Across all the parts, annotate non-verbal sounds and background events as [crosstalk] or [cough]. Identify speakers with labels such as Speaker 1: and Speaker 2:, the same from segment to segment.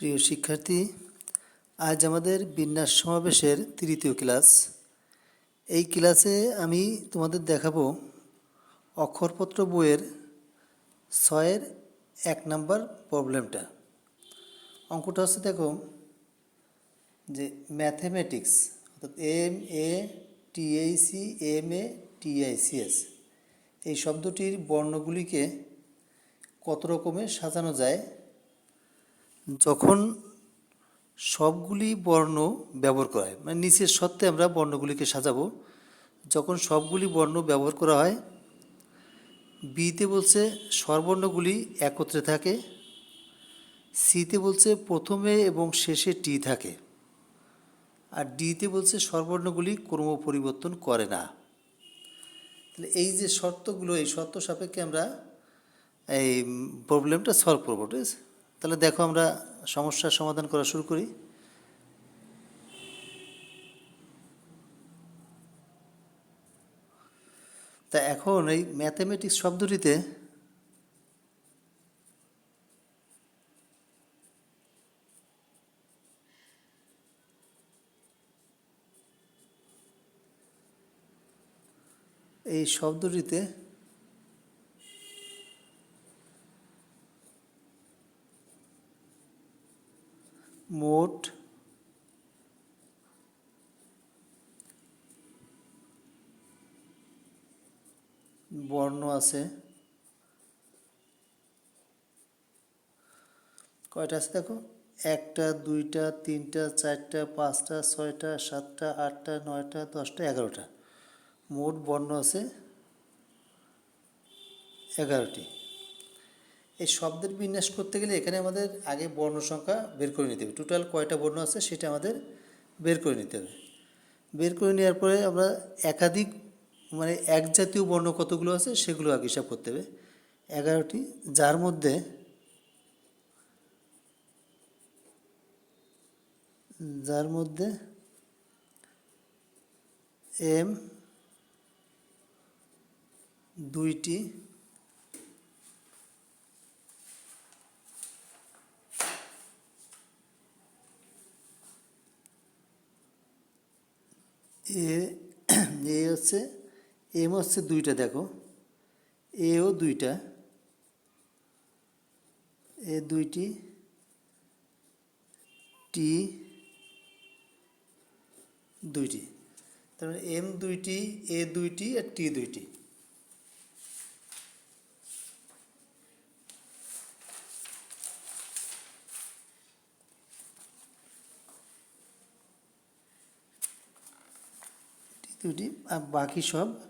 Speaker 1: প্রিয় শিক্ষার্থী, আজ আমাদের বিন্যাস সমাবেশের তৃতীয় ক্লাস। এই ক্লাসে আমি তোমাদের দেখাবো অক্ষরপত্র বইয়ের ছয়ের এক নাম্বার প্রবলেমটা। অঙ্কটা হচ্ছে দেখো যে ম্যাথমেটিক্স, অর্থাৎ M, A টিএইসি M, A T I C S এই শব্দটির বর্ণগুলিকে কত রকমে সাজানো যায় যখন সবগুলি বর্ণ ব্যবহার করা হয় মানে নিচের সত্ত্বে আমরা বর্ণগুলিকে সাজাবো, যখন সবগুলি বর্ণ ব্যবহার করা হয়, বিতে বলছে স্বরবর্ণগুলি একত্রে থাকে, সিতে বলছে প্রথমে এবং শেষে টি থাকে, আর ডিতে বলছে স্বরবর্ণগুলি ক্রম পরিবর্তন করে না। তাহলে এই যে শর্তগুলো, এই শর্ত সাপেক্ষে আমরা এই প্রবলেমটা সলভ করব, ঠিক আছে? তাহলে দেখো আমরা সমস্যার সমাধান করা শুরু করি। তা এখন এই ম্যাথামেটিক্স শব্দটিতে এই শব্দটিতে মোট বর্ণ আছে। কয়টা আছে দেখো? একটা, দুইটা, তিনটা, চারটা, পাঁচটা, ছয়টা, সাতটা, আটটা, নয়টা, দশটা, এগারোটা। মোট বর্ণ আছে এগারোটি। এই শব্দের বিন্যাস করতে গেলে এখানে আমাদের আগে বর্ণ সংখ্যা বের করে নিতে হবে। টোটাল কয়টা বর্ণ আছে সেটা আমাদের বের করে নিতে হবে। বের করে নেওয়ার পরে আমরা একাধিক মানে এক জাতীয় বর্ণ কতগুলো আছে সেগুলো আগে হিসাব করতে হবে। এগারোটি, যার মধ্যে যার মধ্যে এম দুইটি, এ হচ্ছে এম হচ্ছে দুইটা, দেখো। এও দুইটা। এ দুইটি। টি দুইটি। তার মানে এম দুইটি, এ দুইটি, আর টি দুইটি। দুইটি, আর বাকি সব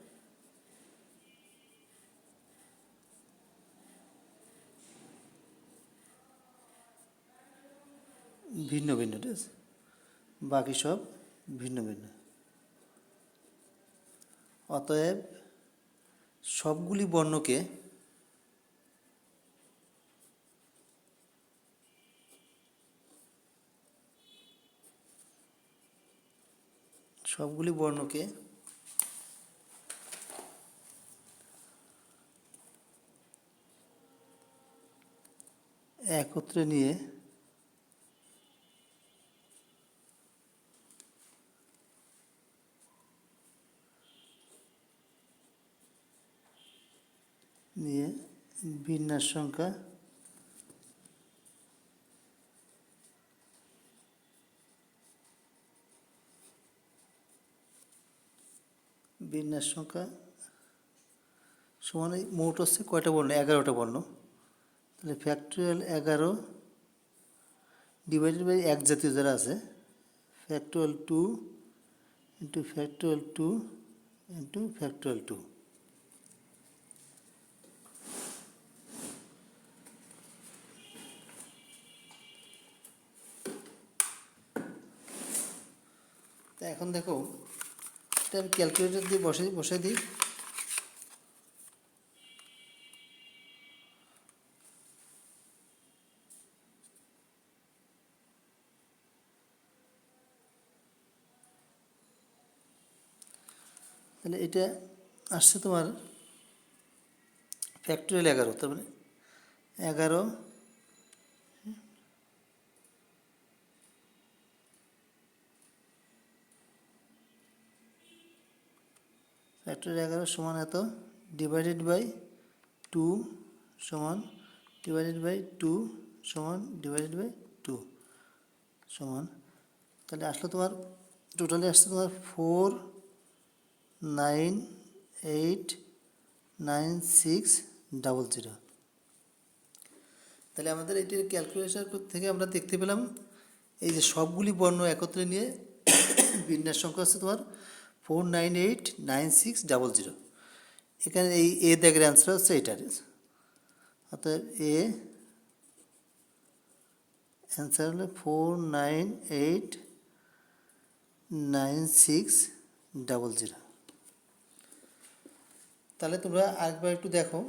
Speaker 1: ভিন্ন ভিন্ন ঠিক আছে বাকি সব ভিন্ন ভিন্ন। অতএব সবগুলি বর্ণকে সবগুলি বর্ণকে একত্রে নিয়ে নিয়ে বিন্যাস সংখ্যা বিন্যাস সংখ্যা সমান মোট হচ্ছে কয়টা বর্ণ? এগারোটা বর্ণ। তাহলে ফ্যাক্টোরিয়াল এগারো ডিভাইডেড বাই এক জাতীয় যারা আছে factorial two into factorial two into factorial two তা এখন দেখো, এটা আমি ক্যালকুলেটর দিয়ে বসে বসে দিই। তাহলে এটা আসছে তোমার ফ্যাক্টোরিয়াল এগারো, তার মানে এগারো ফ্যাক্টরি এগারো সমান এত ডিভাইডেড বাই টু সমান ডিভাইডেড বাই টু সমান ডিভাইডেড বাই টু সমান। তাহলে আসলো তোমার টোটালি আসছে তোমার four nine eight nine six double zero তাহলে আমাদের এটির ক্যালকুলেশন থেকে আমরা দেখতে পেলাম, এই যে সবগুলি বর্ণ একত্রে নিয়ে [coughs] বিন্যাস সংখ্যা হচ্ছে তোমার four nine eight nine six double zero. এখানে এই এ দেখের অ্যান্সার হচ্ছে এটার অর্থাৎ এ অ্যান্সার হলো four nine eight nine six double zero. তাহলে তোমরা আরেকবার একটু দেখো।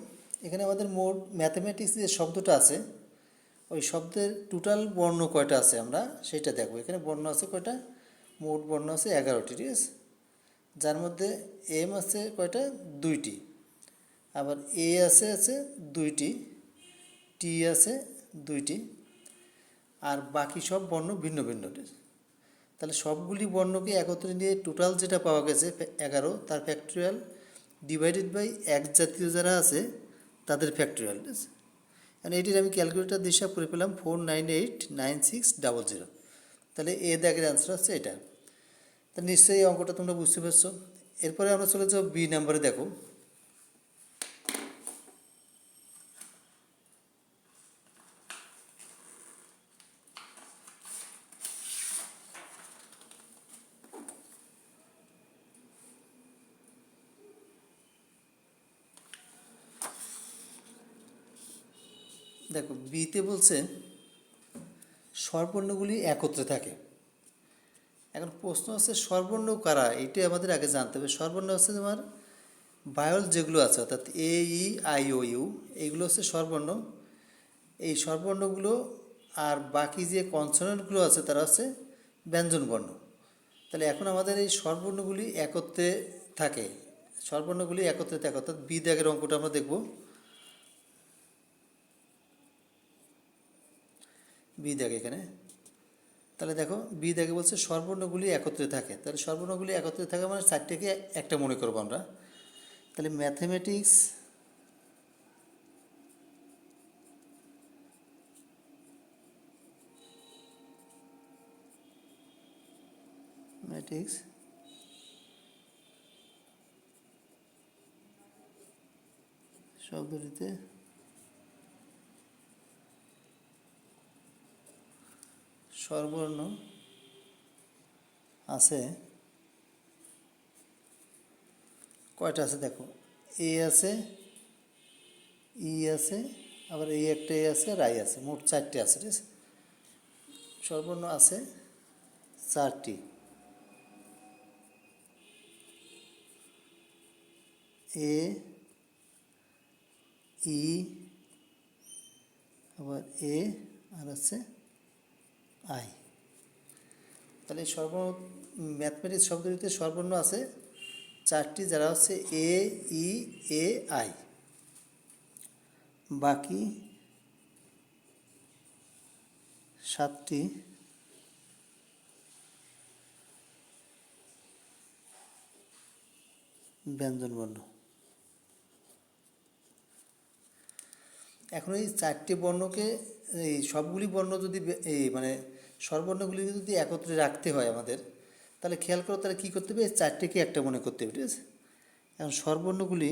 Speaker 1: এখানে আমাদের মোট ম্যাথামেটিক্স যে শব্দটা আছে, ওই শব্দের টোটাল বর্ণ কয়টা আছে আমরা সেটা দেখব। এখানে বর্ণ আছে কয়টা? মোট বর্ণ আছে এগারোটি, ঠিক আছে? যার মধ্যে এম আছে কয়টা? দুইটি। আবার এ আছে আছে দুইটি। টি আছে দুইটি। আর বাকি সব বর্ণ ভিন্ন ভিন্ন তাহলে সবগুলি বর্ণকে একত্রে নিয়ে টোটাল যেটা পাওয়া গেছে এগারো, তার ফ্যাক্টরিয়াল ডিভাইডেড বাই এক জাতীয় যারা আছে, তাদের ফ্যাক্টরিয়াল আর এটির আমি ক্যালকুলেটার দিশা করে পেলাম four nine eight nine six double zero তাহলে এ দাগের অ্যান্সার হচ্ছে এটা। নিশ্চয়ই অঙ্কটা তোমরা বুঝতে পারছ। এরপরে আমরা চলে যাব বি নাম্বারে দেখো। দেখো বিতে বলছে স্বরবর্ণগুলি একত্রে থাকে। এখন প্রশ্ন হচ্ছে সর্বর্ণ কারা? এটাই আমাদের আগে জানতে হবে। সর্বর্ণ হচ্ছে তোমার বায়ল যেগুলো আছে, অর্থাৎ A E I O U এইগুলো হচ্ছে স্বরবর্ণ এই স্বরবর্ণগুলো আর বাকি যে কনসোনেন্টগুলো আছে, তারা হচ্ছে ব্যঞ্জনবর্ণ। তাহলে এখন আমাদের এই স্বরবর্ণগুলি একত্রে থাকে। স্বরবর্ণগুলি একত্রে থাকে, অর্থাৎ বি অঙ্কটা আমরা দেখব। বি এখানে। তাহলে দেখো বি দাগে বলছে স্বরবর্ণগুলি একত্রে থাকে। তাহলে স্বরবর্ণগুলি একত্রে থাকে মানে চারটেকে একটা মনে করব আমরা। তাহলে ম্যাথমেটিক্স ম্যাথমেটিক্স শব্দটিতে স্বরবর্ণ আছে। কয়টা আছে দেখো? এ আছে ই আছে, আবার এই একটা এ আছে আর আই আছে। মোট চারটে আছে, ঠিক আছে? স্বরবর্ণ আছে চারটি। এ ই আবার এ আর আছে আই তাহলে সর্ব ম্যাথমেটিক্স শব্দটিতে সর্বর্ণ আছে চারটি, যারা হচ্ছে এ, ই, এ, আই। বাকি সাতটি ব্যঞ্জনবর্ণ। এখন এই চারটি বর্ণকে, এই সবগুলি বর্ণ যদি এই মানে স্বরবর্ণগুলিকে যদি একত্রে রাখতে হয় আমাদের, তাহলে খেয়াল করো তাহলে কী করতে হবে? এই চারটেকে একটা মনে করতে হবে, ঠিক আছে? এখন স্বরবর্ণগুলি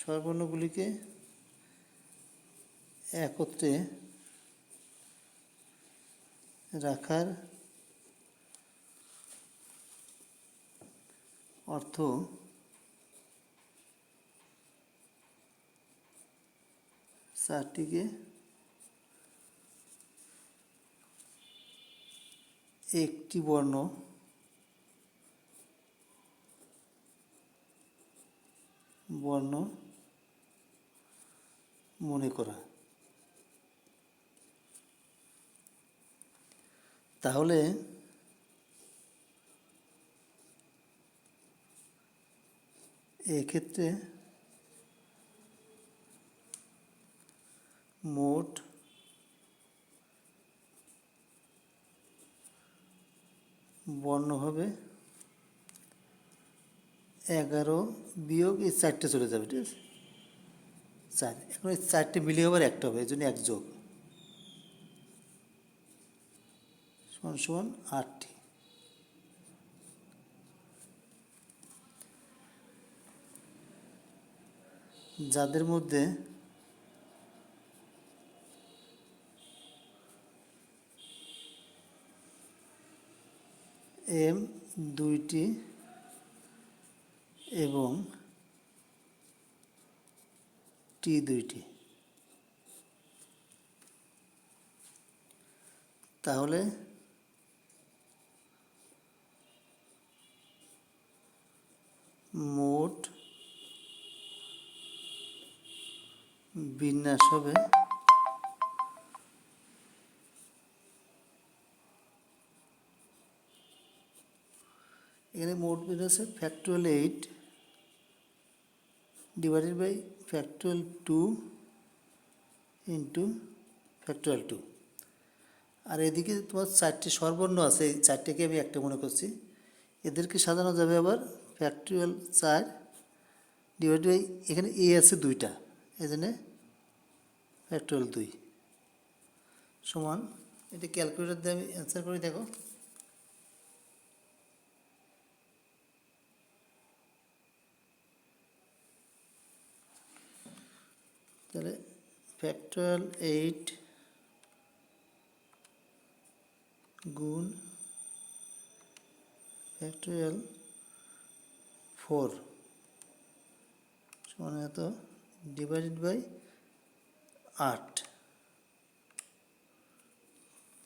Speaker 1: স্বরবর্ণগুলিকে একত্রে রাখার অর্থ চারটিকে একটি বর্ণ বর্ণ মনে করা। তাহলে এক্ষেত্রে মোট বর্ণ হবে এগারো বিয়োগ এই চারটে চলে যাবে, ঠিক আছে? চার, এখন এই চারটে মিলিয়ে আবার একটা হবে, এই জন্য এক যোগ। সমান সমান আটটি। যাদের মধ্যে এম দুইটি এবং টি দুইটি। তাহলে মোট বিন্যাস হবে। এখানে মোট বিন্যাস factorial eight divided by factorial two into factorial two আর এদিকে তোমার চারটে সর্বর্ণ আছে, এই চারটেকে আমি একটা মনে করছি। এদেরকে সাজানো যাবে আবার ফ্যাক্টুয়াল চার ডিভাইড বাই এখানে এ আছে দুইটা, এই জন্য ফ্যাক্টুয়াল দুই। সমান, এটা ক্যালকুলেটর দিয়ে আমি অ্যান্সার করি, দেখো। তাহলে ফ্যাক্টুয়াল এইট গুণ ফ্যাক্টরিয়াল ফোর সমান এত ডিভাইডেড বাই আট।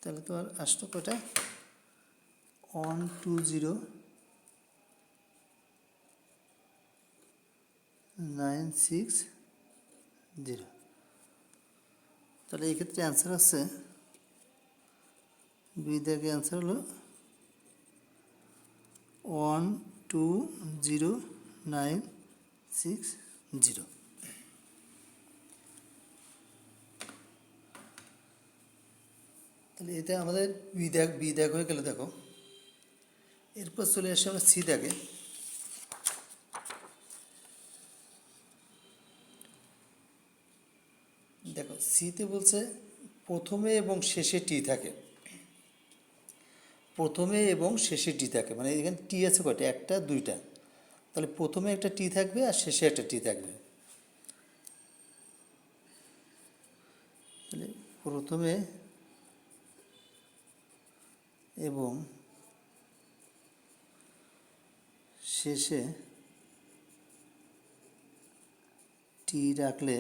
Speaker 1: তাহলে তোমার আসতো কটা one, two, zero. Nine, six, zero. তাহলে এই ক্ষেত্রে অ্যান্সার আছে। বি দেখে অ্যান্সার হলো one, two, zero, nine, six, zero. তাহলে এটা আমাদের বি দেখ বি দেখ হয়ে গেলে, দেখো। এরপর চলে আসে আমরা সি দেখে। দেখো সিতে বলছে প্রথমে এবং শেষে টি থাকে। প্রথমে এবং শেষে টি থাকে মানে এখানে টি আছে কয়টা? একটা, দুইটা। তাহলে প্রথমে একটা টি থাকবে আর শেষে একটা টি থাকবে। তাহলে প্রথমে এবং শেষে টি রাখলে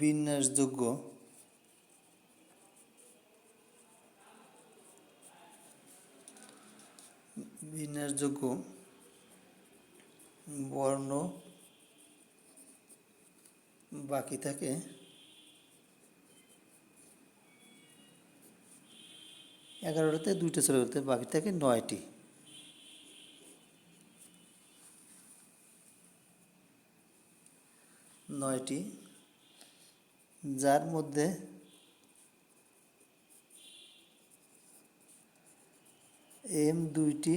Speaker 1: বিন্যাসযোগ্য বিন্যাসযোগ্য বর্ণ বাকি থাকে। এগারোটাতে দুইটা চলে যেতে বাকি থাকে নয়টি। নয়টি, যার মধ্যে এম দুইটি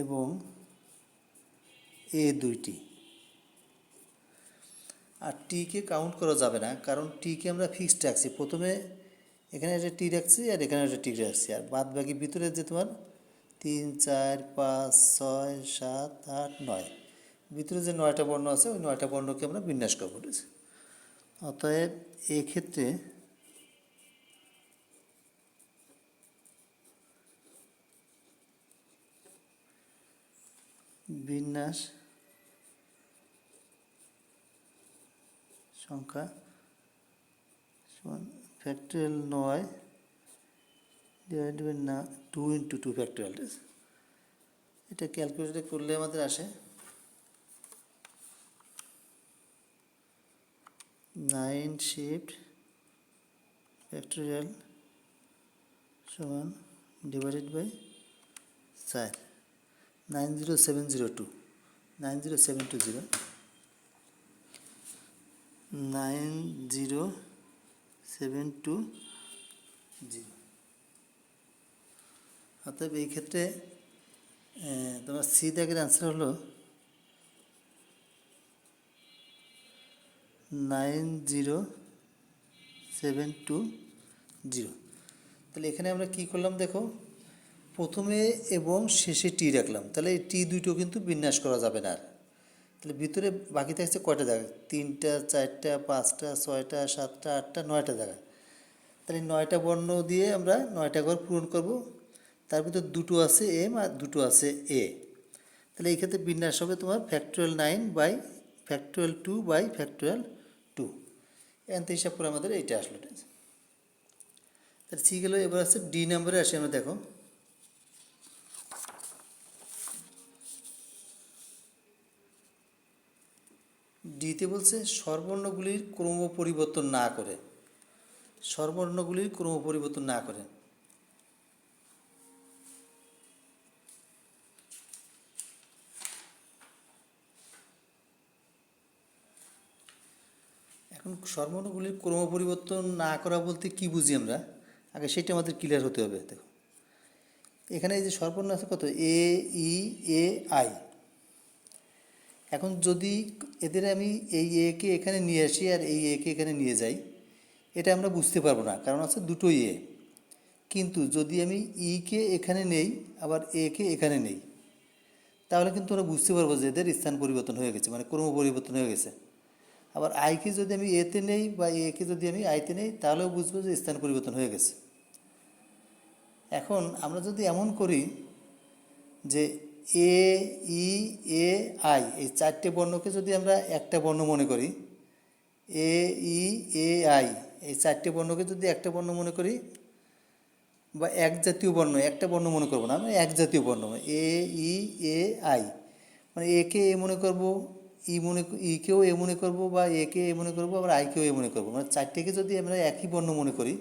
Speaker 1: এবং এ দুইটি। আর টিকে কাউন্ট করা যাবে না, কারণ টিকে আমরা ফিক্সড রাখছি। প্রথমে এখানে একটা টি রাখছি আর এখানে একটা টি রাখছি। আর বাদ বাকি ভিতরে যে তোমার তিন, চার, পাঁচ, ছয়, সাত, আট, নয়। ভিতরে যে নয়টা বর্ণ আছে, ওই নয়টা বর্ণকে আমরা বিন্যাস করব অতএব এক্ষেত্রে বিন্যাস সংখ্যা সমান ফ্যাক্টরিয়াল নয় ডিভাইড বাই না টু ইন্টু টু ফ্যাক্টরিয়াল এটা ক্যালকুলেটরে করলে আমাদের আসে নাইন শিফট ফ্যাক্টরিয়াল সমান ডিভাইডেড বাই চার nine zero seven zero two nine zero seven two zero nine zero seven two zero অতএব এই ক্ষেত্রে তোমার সি দাগের অ্যান্সার হলো nine zero seven two zero তাহলে এখানে আমরা কি করলাম দেখো, প্রথমে এবং শেষে টি রাখলাম। তাহলে এই টি দুটো কিন্তু বিন্যাস করা যাবে না আর। তাহলে ভিতরে বাকি থাকছে কয়টা জায়গা তিনটা, চারটা, পাঁচটা, ছয়টা, সাতটা, আটটা, নয়টা জায়গা তাহলে নয়টা বর্ণ দিয়ে আমরা নয়টা ঘর পূরণ করব। তার ভিতর দুটো আছে এম আর দুটো আছে এ। তাহলে এই ক্ষেত্রে বিন্যাস হবে তোমার factorial nine by factorial two by factorial two থেকে হিসাব করে আমাদের এইটা আসলো, ঠিক আছে? তাহলে সি গেল, এবার আছে ডি নাম্বারে আসি আমরা, দেখো। ডিতে বলছে স্বরবর্ণগুলির ক্রম পরিবর্তন না করে। স্বরবর্ণগুলির ক্রম পরিবর্তন না করে। এখন স্বরবর্ণগুলির ক্রম পরিবর্তন না করা বলতে কি বুঝি আমরা? আগে সেটা আমাদের ক্লিয়ার হতে হবে, দেখো। এখানে এই যে স্বরবর্ণ আছে কত? A, E, A, I. এখন যদি এদের আমি এই একে এখানে নিয়ে আসি আর এই একে এখানে নিয়ে যাই, এটা আমরা বুঝতে পারব না, কারণ আছে দুটোই এ কিন্তু যদি আমি ই কে এখানে নেই, আবার এ কে এখানে নেই, তাহলে কিন্তু আমরা বুঝতে পারব যে এদের স্থান পরিবর্তন হয়ে গেছে মানে ক্রম পরিবর্তন হয়ে গেছে। আবার আইকে যদি আমি এতে নেই বা একে যদি আমি আইতে নেই, তাহলেও বুঝব যে স্থান পরিবর্তন হয়ে গেছে। এখন আমরা যদি এমন করি যে এ ই এ আই এই চারটে বর্ণকে যদি আমরা একটা বর্ণ মনে করি এ ই এ আই এই চারটে বর্ণকে যদি একটা বর্ণ মনে করি, বা এক জাতীয় বর্ণ, একটা বর্ণ মনে করব না, আমরা এক জাতীয় বর্ণ এ ই এ আই মানে একে এ মনে করব ই মনে ই কেও এ মনে করব, বা এ কে এ মনে করব, আবার আই কেও এ মনে করব মানে চারটেকে যদি আমরা একই বর্ণ মনে করি,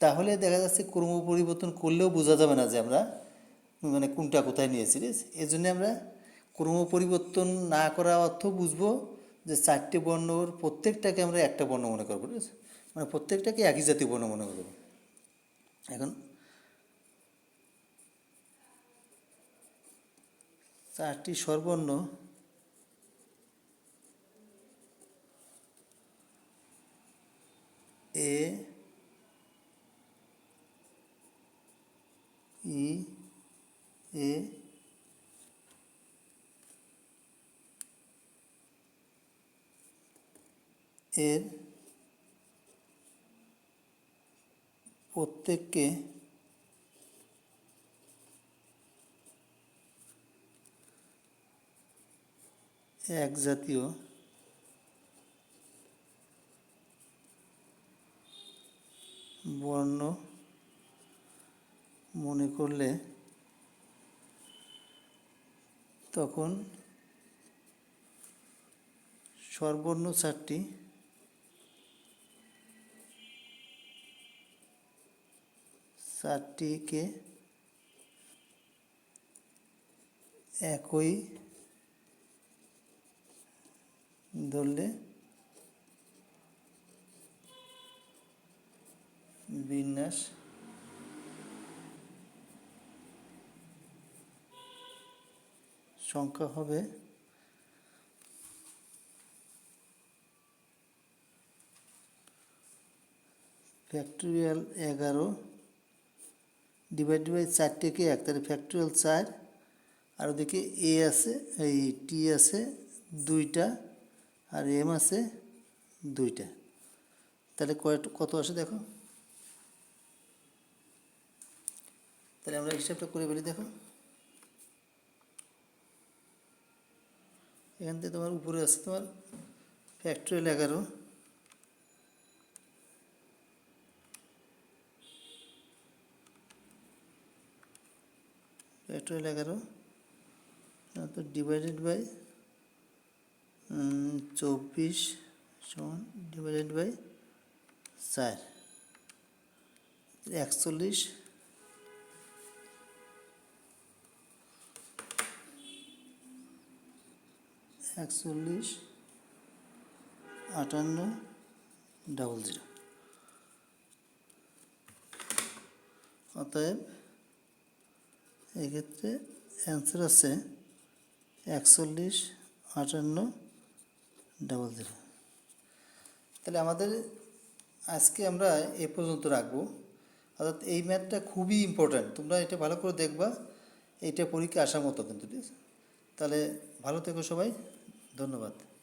Speaker 1: তাহলে দেখা যাচ্ছে ক্রম পরিবর্তন করলেও বোঝা যাবে না যে আমরা মানে কোনটা কোথায় নিয়েছি ঠিক এই জন্য আমরা ক্রম পরিবর্তন না করা অর্থ বুঝব যে চারটে বর্ণর প্রত্যেকটাকে আমরা একটা বর্ণ মনে করব মানে প্রত্যেকটাকে একই জাতীয় বর্ণ মনে করব। এখন চারটি স্বরবর্ণ এ, ই এ এর প্রত্যেককে এক জাতীয় বর্ণ মনে করলে তখন স্বরবর্ণ চারটি চারটিকে একই ধরলে বিন্যাস সংখ্যা হবে ফ্যাক্টোরিয়াল এগারো ডিভাইড বাই চারটেকে এক, তাহলে ফ্যাক্টোরিয়াল চার, আর ওদিকে এ আছে, এই টি আছে দুইটা, আর এম আছে দুইটা। তাহলে কত আসে দেখো? তাহলে আমরা হিসাবটা করে ফেলি, দেখো। এখান থেকে তোমার উপরে আছে তোমার ফ্যাক্টোরিয়াল এগারো। ফ্যাক্টরিয়াল এগারো। তো ডিভাইডেড বাই চব্বিশ সমান ডিভাইডেড বাই চার। একচল্লিশ একচল্লিশ, আটান্ন ডাবল জিরো অতএব এক্ষেত্রে অ্যান্সার আছে একচল্লিশ, আটান্ন ডাবল জিরো তাহলে আমাদের আজকে আমরা এ পর্যন্ত রাখব। অর্থাৎ এই ম্যাথটা খুবই ইম্পর্ট্যান্ট তোমরা এটা ভালো করে দেখবা। এইটা পরীক্ষা আসার মতো কিন্তু, ঠিক আছে? তাহলে ভালো থেকো সবাই। ধন্যবাদ।